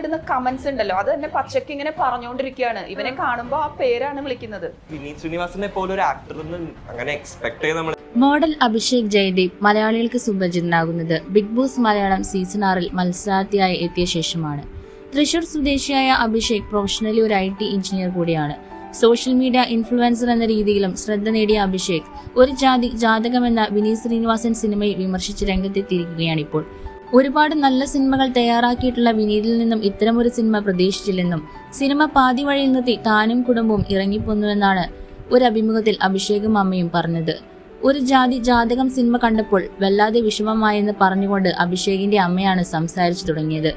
ഇടുന്ന കമന്റ്സ് ഉണ്ടല്ലോ. അത് തന്നെ പച്ചക്ക് ഇങ്ങനെ പറഞ്ഞുകൊണ്ടിരിക്കുകയാണ് ഇവനെ കാണുമ്പോ ആ പേരാണ് വിളിക്കുന്നത്. വിനീത് ശ്രീനിവാസനെ പോലെ ഒരു ആക്ടർ അങ്ങനെ എക്സ്പെക്ട് ചെയ്ത് നമ്മൾ മോഡൽ അഭിഷേക് ജയദീപ് മലയാളികൾക്ക് സുപരിചിതനാകുന്നത്. ബിഗ് ബോസ് മലയാളം സീസൺ ആറിൽ മത്സരാർത്ഥിയായി എത്തിയ ശേഷമാണ്. തൃശൂർ സ്വദേശിയായ അഭിഷേക് പ്രൊഫഷണലി ഒരു ഐ ടി എഞ്ചിനീയർ കൂടിയാണ്. സോഷ്യൽ മീഡിയ ഇൻഫ്ലുവൻസർ എന്ന രീതിയിലും ശ്രദ്ധ നേടിയ അഭിഷേക് ഒരു ജാതി ജാതകമെന്ന വിനീത് ശ്രീനിവാസൻ സിനിമയിൽ വിമർശിച്ച് രംഗത്തെത്തിയിരിക്കുകയാണിപ്പോൾ. ഒരുപാട് നല്ല സിനിമകൾ തയ്യാറാക്കിയിട്ടുള്ള വിനീതിൽ നിന്നും ഇത്തരമൊരു സിനിമ പ്രതീക്ഷിച്ചില്ലെന്നും സിനിമ പാതി വഴിയിൽ നിർത്തി താനും കുടുംബവും ഇറങ്ങിപ്പോന്നുവെന്നാണ് ഒരു അഭിമുഖത്തിൽ അഭിഷേകും അമ്മയും പറഞ്ഞത്. ഒരു ജാതി ജാതകം സിനിമ കണ്ടപ്പോൾ വല്ലാതെ വിഷമമായെന്ന് പറഞ്ഞുകൊണ്ട് അഭിഷേകിന്റെ അമ്മയാണ് സംസാരിച്ചു തുടങ്ങിയത്.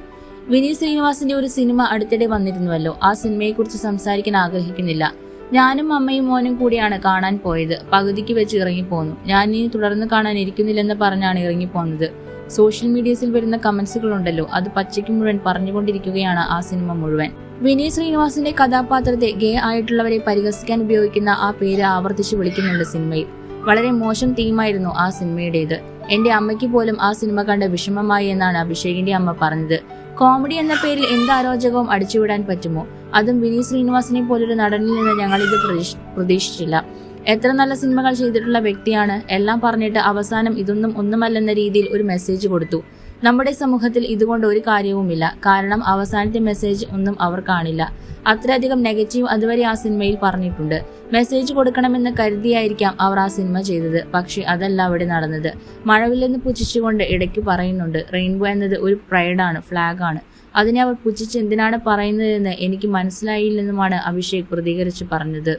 വിനീത് ശ്രീനിവാസിന്റെ ഒരു സിനിമ അടുത്തിടെ വന്നിരുന്നുവല്ലോ ആ സിനിമയെക്കുറിച്ച് സംസാരിക്കാൻ ആഗ്രഹിക്കുന്നില്ല. ഞാനും അമ്മയും മോനും കൂടിയാണ് കാണാൻ പോയത്. പകുതിക്ക് വെച്ച് ഇറങ്ങിപ്പോന്നു. ഞാൻ ഇനി തുടർന്ന് കാണാൻ ഇരിക്കുന്നില്ലെന്ന് പറഞ്ഞാണ് ഇറങ്ങിപ്പോന്നത്. സോഷ്യൽ മീഡിയസിൽ വരുന്ന കമന്റ്സുകൾ ഉണ്ടല്ലോ അത് പച്ചയ്ക്ക് മുഴുവൻ പറഞ്ഞുകൊണ്ടിരിക്കുകയാണ് ആ സിനിമ മുഴുവൻ. വിനീത് ശ്രീനിവാസിന്റെ കഥാപാത്രത്തെ ഗേ ആയിട്ടുള്ളവരെ പരിഹസിക്കാൻ ഉപയോഗിക്കുന്ന ആ പേര് ആവർത്തിച്ച് വിളിക്കുന്നുണ്ട് സിനിമയിൽ. വളരെ മോശം തീമായിരുന്നു ആ സിനിമയുടേത്. എന്റെ അമ്മയ്ക്ക് പോലും ആ സിനിമ കണ്ട് വിഷമമായി എന്നാണ് അഭിഷേകിന്റെ അമ്മ പറഞ്ഞത്. കോമഡി എന്ന പേരിൽ എന്ത് അരോചകവും അടിച്ചുവിടാൻ പറ്റുമോ? അതും വിനീത് ശ്രീനിവാസിനെ പോലൊരു നടനിൽ നിന്ന് ഞങ്ങൾ ഇത് പ്രതീക്ഷിച്ചില്ല. എത്ര നല്ല സിനിമകൾ ചെയ്തിട്ടുള്ള വ്യക്തിയാണ് എല്ലാം പറഞ്ഞിട്ട് അവസാനം ഇതൊന്നും ഒന്നുമല്ലെന്ന രീതിയിൽ ഒരു മെസ്സേജ് കൊടുത്തു. നമ്മുടെ സമൂഹത്തിൽ ഇതുകൊണ്ട് ഒരു കാര്യവുമില്ല. കാരണം അവസാനത്തെ മെസ്സേജ് ഒന്നും അവർ കാണില്ല. അത്രയധികം നെഗറ്റീവ് അതുവരെ ആ സിനിമയിൽ പറഞ്ഞിട്ടുണ്ട്. മെസ്സേജ് കൊടുക്കണമെന്ന് കരുതിയായിരിക്കാം അവർ ആ സിനിമ ചെയ്തത്. പക്ഷേ അതല്ല അവിടെ നടന്നത്. മഴവില്ലെന്ന് പുച്ഛിച്ചുകൊണ്ട് ഇടയ്ക്ക് പറയുന്നുണ്ട് റെയിൻബോ എന്നത് ഒരു പ്രൈഡാണ് ഫ്ലാഗാണ് അതിനെ അവർ പുച്ഛിച്ച് എന്തിനാണ് പറയുന്നതെന്ന് എനിക്ക് മനസ്സിലായില്ലെന്നുമാണ് അഭിഷേക് പ്രതികരിച്ച് പറഞ്ഞത്.